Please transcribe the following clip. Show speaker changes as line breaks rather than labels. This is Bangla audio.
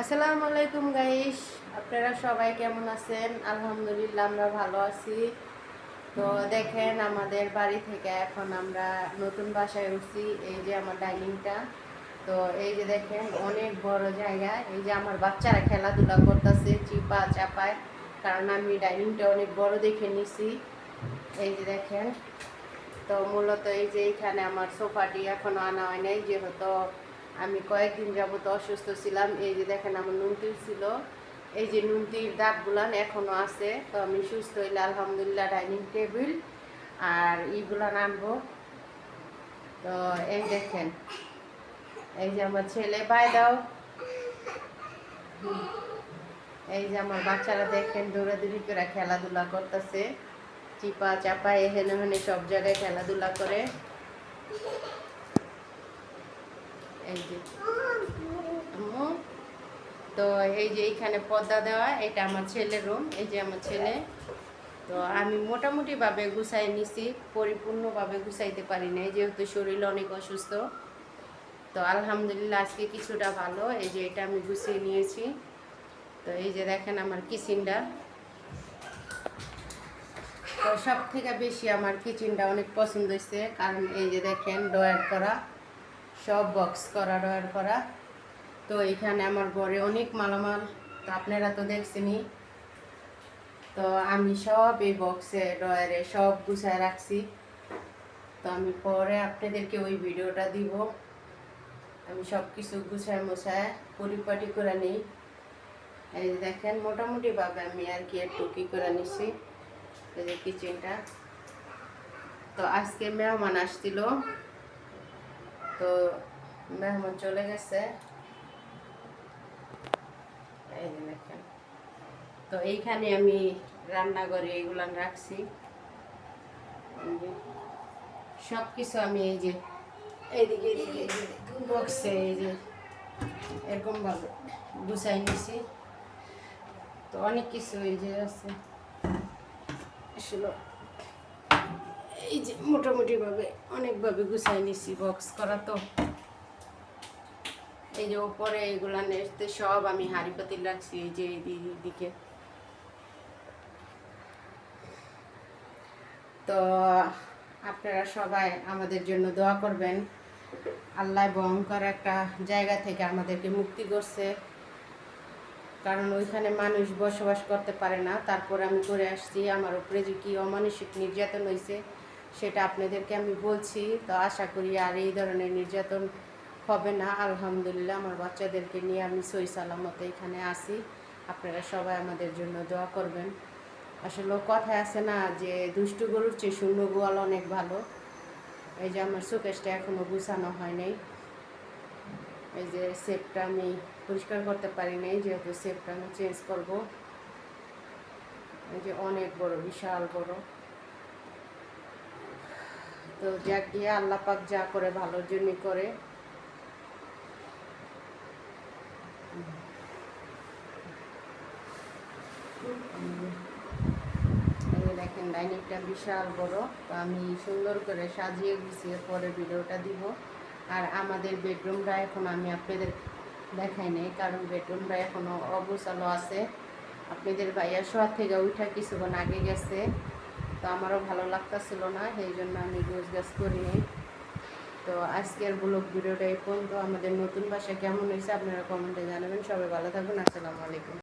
আসসালামু আলাইকুম গাইস, আপনারা সবাই কেমন আছেন? আলহামদুলিল্লাহ, আমরা ভালো আছি। তো দেখেন, আমাদের বাড়ি থেকে এখন আমরা নতুন বাসায় উঠছি, এই যে আমার ডাইনিংটা। তো এই যে দেখেন, অনেক বড় জায়গা। এই যে আমার বাচ্চারা খেলাধুলা করতেছে, চিপা চাপায়, কারণ আমি ডাইনিংটা অনেক বড় দেখে নিছি। এই যে দেখেন, তো মূলত এই যে এইখানে আমার সোফাটি এখনও আনা হয় নাই, যেহেতু আমি কয়েকদিন যাবত অসুস্থ ছিলাম, এই যে দেখেন আমার নুনতির ছিল, এই যে নুনতির দাগগুলান এখনও আছে, তো আমি সুস্থ হইলে আলহামদুলিল্লাহ ডাইনিং টেবিল আর ইগুলান আনব তো এই দেখেন, এই যে আমার ছেলে পায় দাও। এই যে আমার বাচ্চারা দেখেন দৌড়াদৌড়ি করে খেলাধুলা করতেছে চিপা চাপা এখানে ওখানে সব জায়গায় খেলাধুলা করে এই যে তো এই যে এইখানে পর্দা দেওয়া, এটা আমার ছেলের রুম এই যে আমার ছেলে। তো আমি মোটামুটিভাবে গুছাই নিছি, পরিপূর্ণভাবে গুছাইতে পারি নাই, যেহেতু শরীর অনেক অসুস্থ। তো আলহামদুলিল্লাহ, আজকে কিছুটা ভালো এই যে এটা আমি গুছিয়ে নিয়েছি। তো এই যে দেখেন আমার কিচেনটা। তো সব থেকে বেশি আমার কিচেনটা অনেক পছন্দ হয়েছে কারণ এই যে দেখেন ডয়ার করা। সব বক্স করা ডয়ার করা। তো এখানে আমার ঘরে অনেক মালামাল আপনারা তো দেখছেনই। তো আমি সব এই বক্সে ডয়ারে সব গুছায় রাখছি। তো আমি পরে আপনাদেরকে ওই ভিডিওটা দিব। আমি সব কিছু গুছায় মোছায় পরিপাটি করে নিই। এই যে দেখেন, মোটামুটিভাবে আমি আর কি একটু কি করে নিছি। এই যে কিচেনটা তো আজকে মেহমান আসছিল। তো মেহমান চলে গেছে। এই যে দেখেন। তো এইখানে আমি রান্নাঘরে এগুলো রাখছি। সব কিছু আমি এই যে এইদিকে বক্সে এই যে এরকম ভাবে গুছাই নিছি। তো অনেক কিছু এই যে আছে। এই যে মোটামুটি ভাবে অনেকভাবে গুছাই নিছি বক্স করা তো। এই যে ওপরে এগুলা নেড়তে সব আমি হাঁড়ি পাতিল রাখছি, এই যে এই দিকে তো আপনারা সবাই আমাদের জন্য দোয়া করবেন। আল্লাহ ভয়ঙ্কর একটা জায়গা থেকে আমাদেরকে মুক্তি করছে। কারণ ওইখানে মানুষ বসবাস করতে পারে না। তারপর আমি করে আসছি, আমার উপরে যে কী অমানসিক নির্যাতন হয়েছে সেটা আপনাদেরকে আমি বলছি। তো আশা করি আর এই ধরনের নির্যাতন হবে না। আলহামদুলিল্লাহ আমার বাচ্চাদেরকে নিয়ে আমি সই সালামত এখানে আসি। আপনারা সবাই আমাদের জন্য দোয়া করবেন। আসলে কথায় আছে না যে, দুষ্টু গরুর চেয়ে শূন্য গোয়াল অনেক ভালো। এই যে আমার শোকেসটা এখনও গুছানো হয় নাই। এই যে সেপটা আমি পরিষ্কার করতে পারি নাই, যেহেতু সেপটা আমি চেঞ্জ করব। এই যে অনেক বড়, বিশাল বড়। তো যাক গিয়ে আল্লাহ পাক যা করে ভালোর জন্যই করে। দেখেন ডাইনিংটা বিশাল বড়, তো আমি সুন্দর করে সাজিয়ে গুছিয়ে পরে ভিডিওটা দিব। আর আমাদের বেডরুমটা এখন আমি আপনাদের দেখাই নাই, কারণ বেডরুমটা এখনও অগোছালো আছে। আপনাদের ভাইয়া শহর থেকে উঠা কিছুক্ষণ আগে গেছে। তো আমারও ভালো লাগতেছিল না, সেই জন্য আমি গোছ গাছ করিনি তো আজকের ব্লগ ভিডিওটা এই পর্যন্ত। আমাদের নতুন বাসা কেমন হয়েছে আপনারা কমেন্টে জানাবেন। সবাই ভালো থাকুন আসসালামু আলাইকুম।